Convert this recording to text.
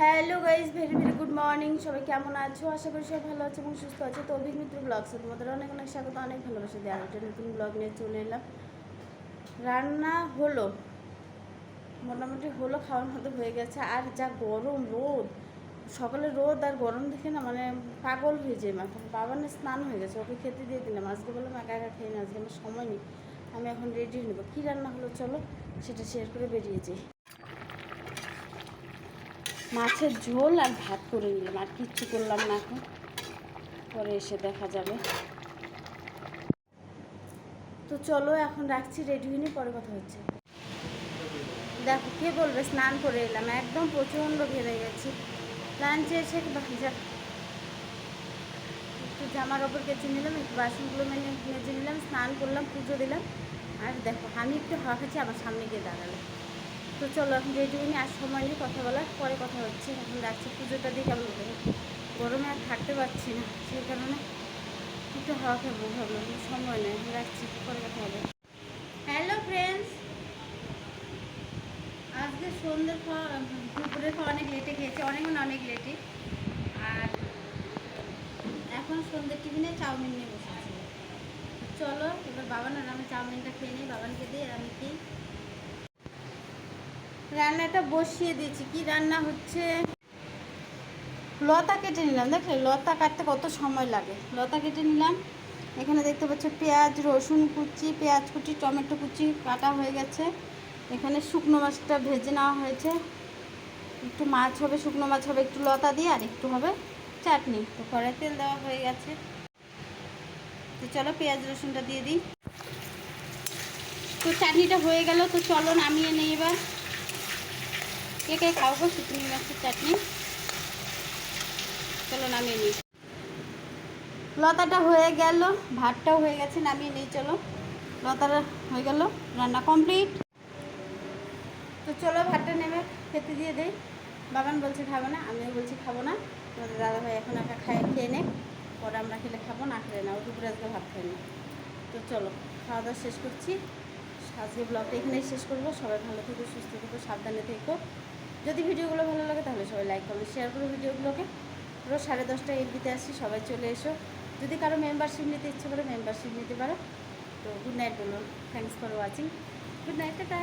Hello guys very very good morning. সবাই কেমন আছো? আশা করি সবাই ভালো আছে এবং সুস্থ আছে। তো অভিক মিত্র ব্লগসে তোমাদের অনেক অনেক স্বাগত, অনেক ভালোবাসা দিয়ে আরেকটা নতুন ব্লগ নিয়ে চলে এলাম। রান্না হলো। মোটামুটি হলো, খাওয়ার মতো হয়ে গেছে। আর যা গরম রোদ, সকালে রোদ আর গরম দেখে না মানে পাগল হয়ে যায় মাথা বাবা স্নান হয়ে গেছে, ওকে খেতে দিয়ে দিলাম। আজকে বললাম একা একা খেয়ে না, আজকে আমার সময় নেই। আমি এখন রেডি নেব। কী রান্না হলো চলো, সেটা শেয়ার করে বেরিয়ে যাই। মাছের ঝোল আর ভাত করে নিলাম, আর কিচ্ছু করলাম না এখন। পরে এসে দেখা যাবে। তো চলো, এখন রাখছি রেডি হয়নি পরে কথা হচ্ছে। দেখো, কে বলবে? স্নান করে এলাম, একদম প্রচণ্ড ঘেরে গেছি। লাঞ্চে এসে ভাজা। একটু জামার ওপর কেচে নিলাম, একটু বাসনগুলো মেনে মেজে নিলাম, স্নান করলাম, পুজো দিলাম। আর দেখো, আমি একটু হাওয়া খাচ্ছি আমার সামনে গিয়ে দাঁড়াল তো চলো এখন রেডি হয়নি আর সময় নেই কথা বলার পরে কথা হচ্ছে। এখন রাখছি পুজোটা দিয়ে, কেমন হবে গরমে আর থাকতে পারছি না, সেই কারণে একটু হাওয়া খাব ভাবলাম, সময় নেই রাখছি পরে কথা হবে? হ্যালো ফ্রেন্ডস আজকে সন্ধ্যের খাওয়া দুপুরের খাওয়া অনেক লেটে খেয়েছি অনেক মানে অনেক লেটে আর এখন সন্ধ্যের টিফিনে চাউমিন নিয়ে বসেছি। চলো, এবার বাবা না, আমি চাউমিনটা খেয়ে নিই, বাবানকে দিয়ে, আর আমি খেয়ে রান্নাটা বসিয়ে দিয়েছি। কি রান্না হচ্ছে? লতা কেটে নিলাম। দেখলে লতা কাটতে কত সময় লাগে। লতা কেটে নিলাম। এখানে দেখতে পাচ্ছ পেঁয়াজ, রসুন কুচি, পেঁয়াজ কুচি, টমেটো কুচি কাটা হয়ে গেছে। এখানে শুকনো মাছটা ভেজে নেওয়া হয়েছে। একটু মাছ হবে, শুকনো মাছ হবে, একটু লতা দিয়ে আর একটু হবে চাটনি। তো কড়াই তেল দেওয়া হয়ে গেছে। তো চলো পেঁয়াজ, রসুনটা দিয়ে দিই। তো চাটনিটা হয়ে গেল, তো চলো নামিয়ে নিই এবার। কে কে খাওয়াবো, শুকনি মাছের চাটনি। চলো নামিয়ে নিই। লতাটা হয়ে গেল, ভাতটাও হয়ে গেছে, নামিয়ে নিই, চলো। লতাটা হয়ে গেল, রান্না কমপ্লিট। তো চলো ভাতটা নেমে খেতে দিয়ে দেই। বাবান বলছে খাব না, আমিও বলছি খাব না। তোমাদের দাদা ভাই এখন একা খায়, খেয়ে নে পরে আমরা খেলে খাব, না খেলে না, ও দুপুরে আজকে ভাত খাই না। তো চলো, খাওয়া দাওয়া শেষ করছি। আজকে ব্লগটা এখানেই শেষ করব। সবাই ভালো থেকো, সুস্থ থেকো, সাবধানে থেকো। যদি ভিডিওগুলো ভালো লাগে তাহলে সবাই লাইক করবে শেয়ার করো ভিডিওগুলোকে। রোজ সাড়ে দশটায় দিতে আসি সবাই চলে এসো। যদি কারও মেম্বারশিপ নিতে ইচ্ছে করে মেম্বারশিপ নিতে পারো। তো গুড নাইট বলুন। Thanks for watching good night tata.